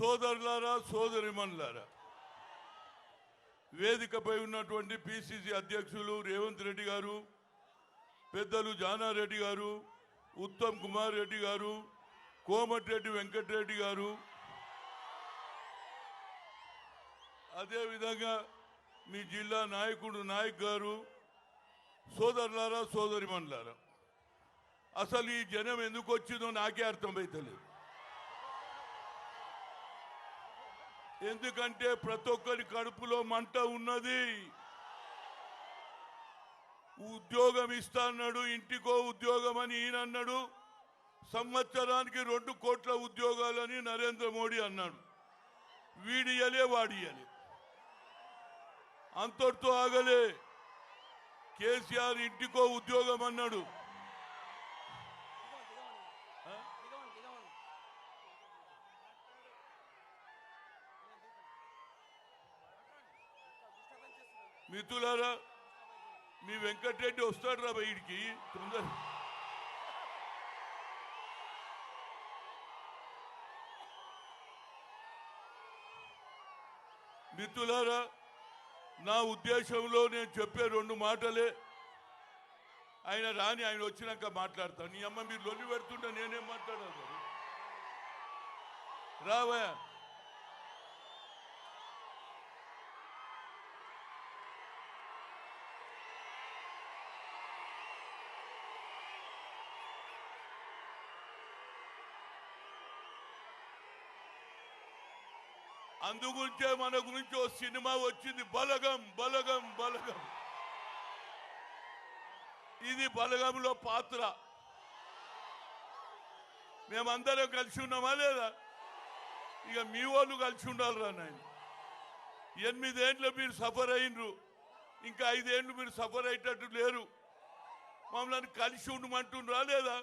సోదరులారా సోదరిమణులారా వేదికపై ఉన్నటువంటి పిసిసి అధ్యక్షులు రేవంత్ రెడ్డి గారు పెద్దలు జానారెడ్డి గారు ఉత్తమ్ కుమార్ రెడ్డి గారు కోమటిరెడ్డి వెంకటరెడ్డి గారు అదేవిధంగా మీ జిల్లా నాయకుడు నాయక్ గారు సోదరులారా సోదరిమణులారా అసలు ఈ జనం ఎందుకు వచ్చిందో నాకే అర్థమైతలేదు. ఎందుకంటే ప్రతి ఒక్కరి కడుపులో మంట ఉన్నది. ఉద్యోగం ఇస్తా అన్నాడు ఇంటికో ఉద్యోగం అని ఈయన అన్నాడు సంవత్సరానికి రెండు కోట్ల ఉద్యోగాలని నరేంద్ర మోడీ అన్నాడు. వీడియలే వాడియలే అంతటితో ఆగలే. కేసీఆర్ ఇంటికో ఉద్యోగం అన్నాడు. మిత్రులారా మీ వెంకటరెడ్డి వస్తాడు రా బయటికి. తొందర. మిత్రులారా నా ఉద్దేశంలో నేను చెప్పే రెండు మాటలే. ఆయన రాని ఆయన వచ్చినాక మాట్లాడతాను. నీ అమ్మ మీరు లొల్లి పెడుతుంటే నేనేం మాట్లాడాలి? రావా అందుగురించే మన గురించి ఓ సినిమా వచ్చింది. బలగం బలగం బలగం. ఇది బలగంలో పాత్ర. మేమందరం కలిసి ఉన్నామా లేదా? ఇక మీ వాళ్ళు కలిసి ఉండాలిరా నాయన. ఎనిమిదేండ్లు మీరు సఫర్ అయినరు. ఇంకా ఐదేండ్లు మీరు సఫర్ అయ్యేటట్టు లేరు. మమ్మల్ని కలిసి ఉండమంటుండ్రా లేదా?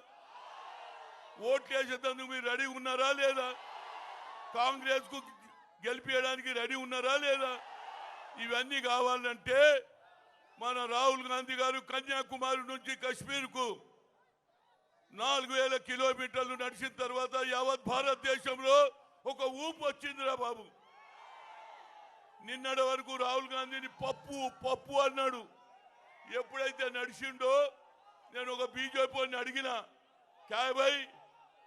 ఓట్లేసేందుకు మీరు రెడీ ఉన్నారా లేదా? కాంగ్రెస్కు గెలిపించడానికి రెడీ ఉన్నారా లేదా? ఇవన్నీ కావాలంటే మన రాహుల్ గాంధీ గారు కన్యాకుమారి నుంచి కశ్మీర్కు నాలుగు వేల కిలోమీటర్లు నడిచిన తర్వాత యావత్ భారతదేశంలో ఒక ఊపు వచ్చిందిరా బాబు. నిన్నటి వరకు రాహుల్ గాంధీని పప్పు పప్పు అన్నాడు. ఎప్పుడైతే నడిచిండో నేను ఒక బీజేపీని అడిగిన క్యాబై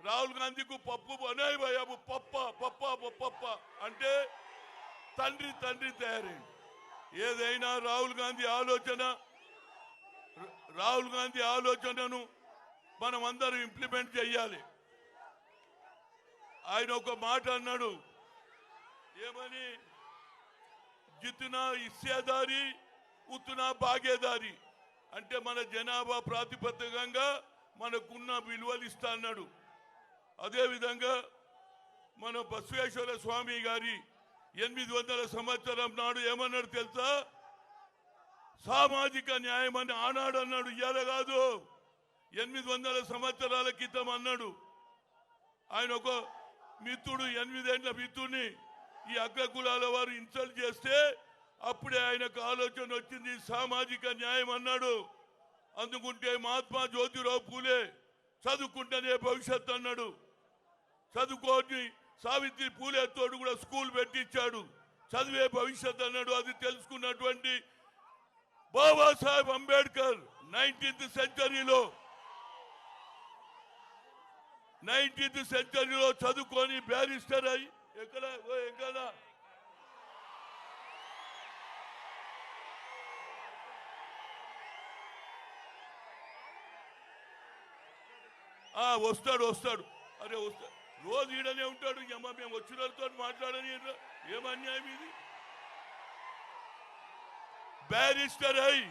రాహుల్ గాంధీకు పప్పు అనే బాబు పప్ప పప్ప పప్ప అంటే తండ్రి తండ్రి తయారైంది. ఏదైనా రాహుల్ గాంధీ ఆలోచన రాహుల్ గాంధీ ఆలోచనను మనం అందరం ఇంప్లిమెంట్ చేయాలి. ఆయన ఒక మాట అన్నాడు ఏమని? జితునా ఇస్సేదారి ఉతునా బాగేదారి. అంటే మన జనాభా ప్రాతిపదికంగా మనకున్న విలువలు ఇస్తా అన్నాడు. అదేవిధంగా మన బసవేశ్వర స్వామి గారి ఎనిమిది వందల సంవత్సరం నాడు ఏమన్నాడు తెలుసా? సామాజిక న్యాయం అని ఆనాడు అన్నాడు ఇవాళ కాదు. ఎనిమిది వందల సంవత్సరాల క్రితం అన్నాడు. ఆయన ఒక మిత్రుడు ఎనిమిదేండ్ల మిత్రుడిని ఈ అగ్ర కులాల వారు ఇన్సల్ట్ చేస్తే అప్పుడే ఆయనకు ఆలోచన వచ్చింది సామాజిక న్యాయం అన్నాడు. అందుకుంటే మహాత్మా జ్యోతిరావు పూలే చదువుకుంటేనే భవిష్యత్ అన్నాడు. చదువుకోని సావిత్రి పూలే తోడు కూడా స్కూల్ పెట్టించాడు. చదివే భవిష్యత్ అన్నాడు. అది తెలుసుకున్నటువంటి బాబాసాహెబ్ అంబేద్కర్ నైన్టీన్త్ సెంచరీలో. నైన్టీన్త్ సెంచరీలో చదువుకొని బ్యారిస్టర్ అయి ఎక్కడ? ఓ ఎక్కడ? వస్తాడు వస్తాడు. అరే వస్తాడు రోజు ఈడనే ఉంటాడు. అమ్మ మేము వచ్చిన వాళ్ళతో మాట్లాడని ఏం అన్యాయం ఇది? బ్యారిస్టర్ అయి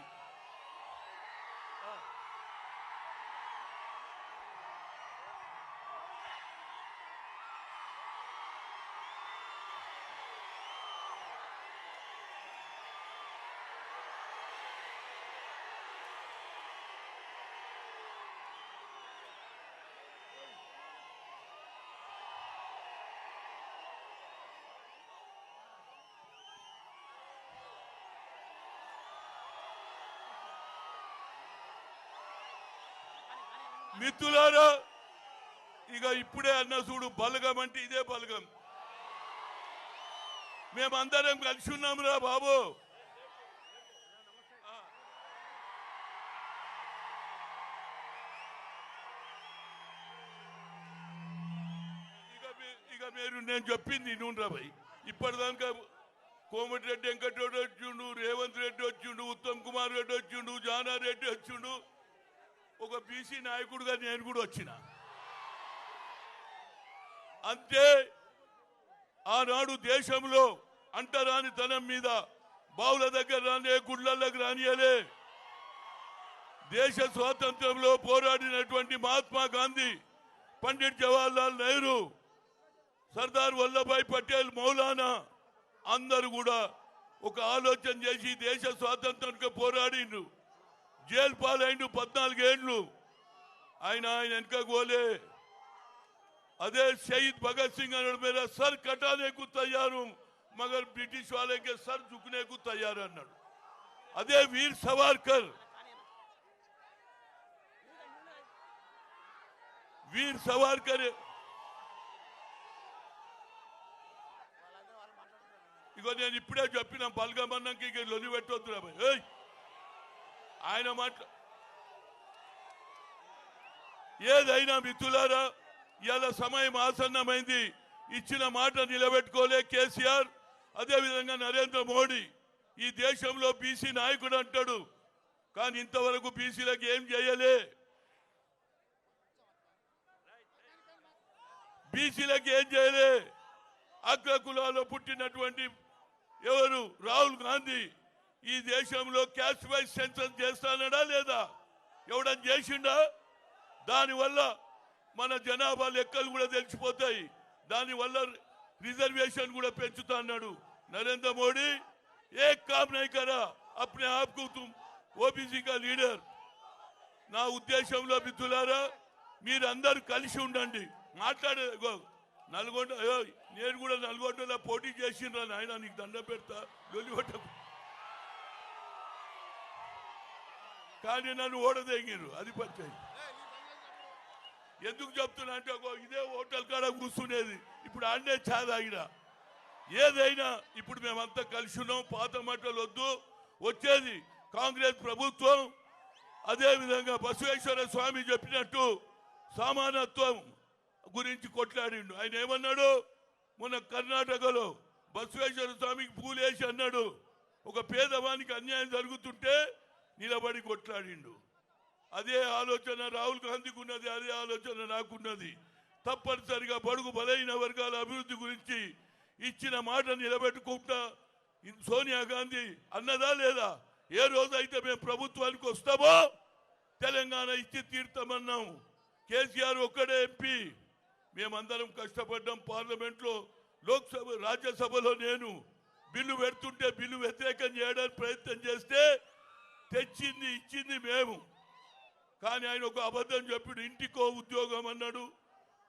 మిత్రులారా ఇక ఇప్పుడే అన్న చూడు బలగం అంటే ఇదే బలగం. మేమందరం కలిసి ఉన్నాం రా బాబు. ఇక ఇక మీరు నేను చెప్పింది నూనె భయ్. ఇప్పటిదాకా కోమటిరెడ్డి వెంకటరెడ్డి వచ్చిండు రేవంత్ రెడ్డి వచ్చిండు ఉత్తమ్ కుమార్ రెడ్డి వచ్చిండు జానారెడ్డి వచ్చిండు. ఒక బీసీ నాయకుడిగా నేను కూడా వచ్చిన. అంతే ఆనాడు దేశంలో అంటరాని తనం మీద బావుల దగ్గర రానే గుళ్ళల్లోకి రానియలే. దేశ స్వాతంత్రంలో పోరాడినటువంటి మహాత్మా గాంధీ పండిట్ జవహర్లాల్ నెహ్రూ సర్దార్ వల్లభాయ్ పటేల్ మౌలానా అందరూ కూడా ఒక ఆలోచన చేసి దేశ స్వాతంత్రానికి పోరాడిండు जेल पाल पदना आए आए वनक अदे शहीद भगत सिंह सर कटाने को तैयार मगर ब्रिटिश वाले के सर झुकने को तैयार अदे वीर सवारकर वीर सवारकर इको ने बलगम की लोनी पेट्रा भाई ఆయన మాట ఏదైనా మిత్రులారా ఇలా సమయం ఆసన్నమైంది. ఇచ్చిన మాట నిలబెట్టుకోలే కేసీఆర్. అదేవిధంగా నరేంద్ర మోడీ. ఈ దేశంలో బీసీ నాయకుడు అంటాడు. కానీ ఇంతవరకు బీసీలకు ఏం చేయలే. బీసీలకు ఏం చేయలే. అగ్ర కులాల్లో పుట్టినటువంటి ఎవరు? రాహుల్ గాంధీ. ఈ దేశంలో క్యాష్ వైజ్ సెన్సస్ చేస్తానడా లేదా? ఎవడని చేసిండా? దానివల్ల మన జనాభా లెక్కలు కూడా తెలిసిపోతాయి. దానివల్ల రిజర్వేషన్ కూడా పెంచుతా అన్నాడు నరేంద్ర మోడీ. ఏ కామ్ నైకరా అప్నే ఆప్కు తుమ్ ఓబీసీ కా లీడర్. నా ఉద్దేశంలో మిత్రులారా మీరందరూ కలిసి ఉండండి. మాట్లాడే నల్గొండ నేను కూడా నల్గొండలో పోటీ చేసిండ్రా నాయన నీకు దండ పెడతా. గొలిగొట్ట కానీ నన్ను ఓడదేగిరు అది పంచాయి ఎందుకు చెప్తున్నా అంటే ఇదే హోటల్ కాడ కూర్చునేది. ఇప్పుడు ఆడనే చాదాగిన ఏదైనా ఇప్పుడు మేమంతా కలిసి ఉన్నాం పాత మాటలు వద్దు. వచ్చేది కాంగ్రెస్ ప్రభుత్వం. అదేవిధంగా బసవేశ్వర స్వామి చెప్పినట్టు సమానత్వం గురించి కొట్లాడిండు. ఆయన ఏమన్నాడు? మొన్న కర్ణాటకలో బసవేశ్వర స్వామికి పూలేసి అన్నాడు. ఒక పేదవానికి అన్యాయం జరుగుతుంటే నిలబడి కొట్లాడిండు. అదే ఆలోచన రాహుల్ గాంధీకి ఉన్నది అదే ఆలోచన నాకున్నది. తప్పనిసరిగా బడుగు బలైన వర్గాల అభివృద్ధి గురించి ఇచ్చిన మాట నిలబెట్టుకుంటా. సోనియా గాంధీ అన్నదా లేదా? ఏ రోజైతే మేము ప్రభుత్వానికి వస్తామో తెలంగాణ ఇచ్చి తీర్థమన్నాము కేసీఆర్ ఒక్కడే ఎంపీ. మేమందరం కష్టపడ్డాం పార్లమెంట్లో లోక్సభ రాజ్యసభలో నేను. బిల్లు పెడుతుంటే బిల్లు వ్యతిరేకం చేయడానికి ప్రయత్నం చేస్తే తెచ్చింది ఇచ్చింది మేము. కానీ ఆయన ఒక అబద్ధం చెప్పాడు ఇంటికో ఉద్యోగం అన్నాడు.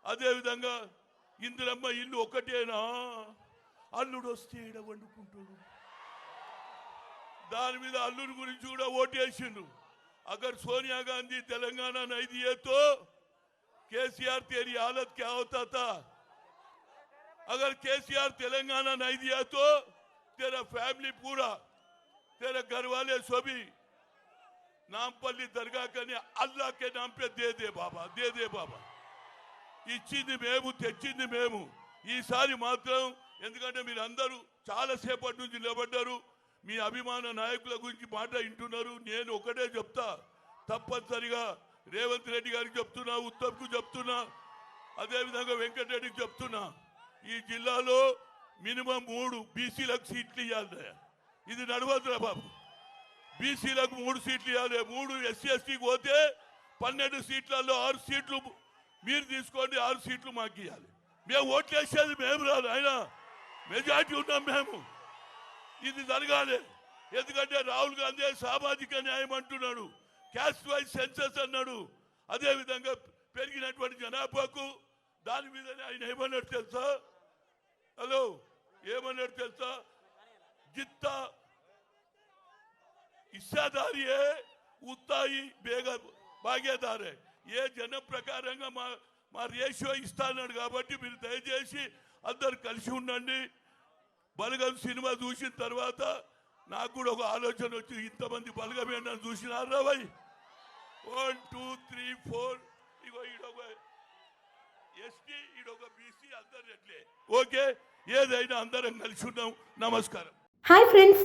అదేవిధంగా ఇందులమ్మ ఇల్లు ఒకటేనా? అల్లుడు వస్తే ఈడ వండుకుంటాడు. దాని మీద అల్లుడి గురించి కూడా ఓటేసిండు అక్కడ సోనియా గాంధీ తెలంగాణ నైదియతో ఏతో కేసీఆర్ తేరి क्या కే था అగర్ కేసీఆర్ తెలంగాణ नहीं ఏతో तो ఫ్యామిలీ పూరా पूरा గర్వాలే సోబీ. नामपल्ली दरगाह कने अल्लाह के नाम पे दे दे बाबा दे दे బాబా ఇచ్చింది మేము తెచ్చింది మేము ఈసారి మాత్రం ఎందుకంటే మీరు అందరూ చాలా సేపటి నుంచి నిలబడ్డారు మీ అభిమాన నాయకుల గురించి మాట వింటున్నారు నేను ఒకటే చెప్తా తప్పనిసరిగా రేవంత్ రెడ్డి గారికి చెప్తున్నా ఉత్తమ్కు చెప్తున్నా అదేవిధంగా వెంకటరెడ్డికి చెప్తున్నా ఈ జిల్లాలో మినిమం మూడు బీసీలకు సీట్లు ఇవ్వాలి ఇది నడవద్దురా బాబు బీసీలకు మూడు సీట్లు ఇవ్వాలి. మూడు ఎస్సీ ఎస్టీకి పోతే పన్నెండు సీట్లలో ఆరు సీట్లు మీరు తీసుకోండి ఆరు సీట్లు మాకు ఇవ్వాలి. మేము ఓట్లు వేసేది మేము రాదు ఆయన మెజార్టీ ఉన్నాం మేము. ఇది జరగాలి. ఎందుకంటే రాహుల్ గాంధీ సామాజిక న్యాయం అంటున్నాడు క్యాస్ట్ వైజ్ సెన్సస్ అన్నాడు. అదేవిధంగా పెరిగినటువంటి జనాభాకు దాని మీద ఆయన ఏమన్నాడు తెలుసా? హలో ఏమన్నాడు తెలుసా? జిత్తా హిస్సాదారి ఉత్తాయి బేగ భాగ్యదారే ఏ జనం ప్రకారంగా మా మా రేషియో ఇస్తాన్నాడు కాబట్టి మీరు దయచేసి అందరు కలిసి ఉండండి. బలగం సినిమా చూసిన తర్వాత నాకు కూడా ఒక ఆలోచన వచ్చి ఇంతమంది బలగం ఏంటని చూసినారా భయ్? One two three four. ఇగో ఈడొక ఎస్టీ ఈడొక బీసీ అందరు ఎట్లే ఓకే? ఏదైనా అందరం కలిసి ఉన్నాం. నమస్కారం. Hi friends.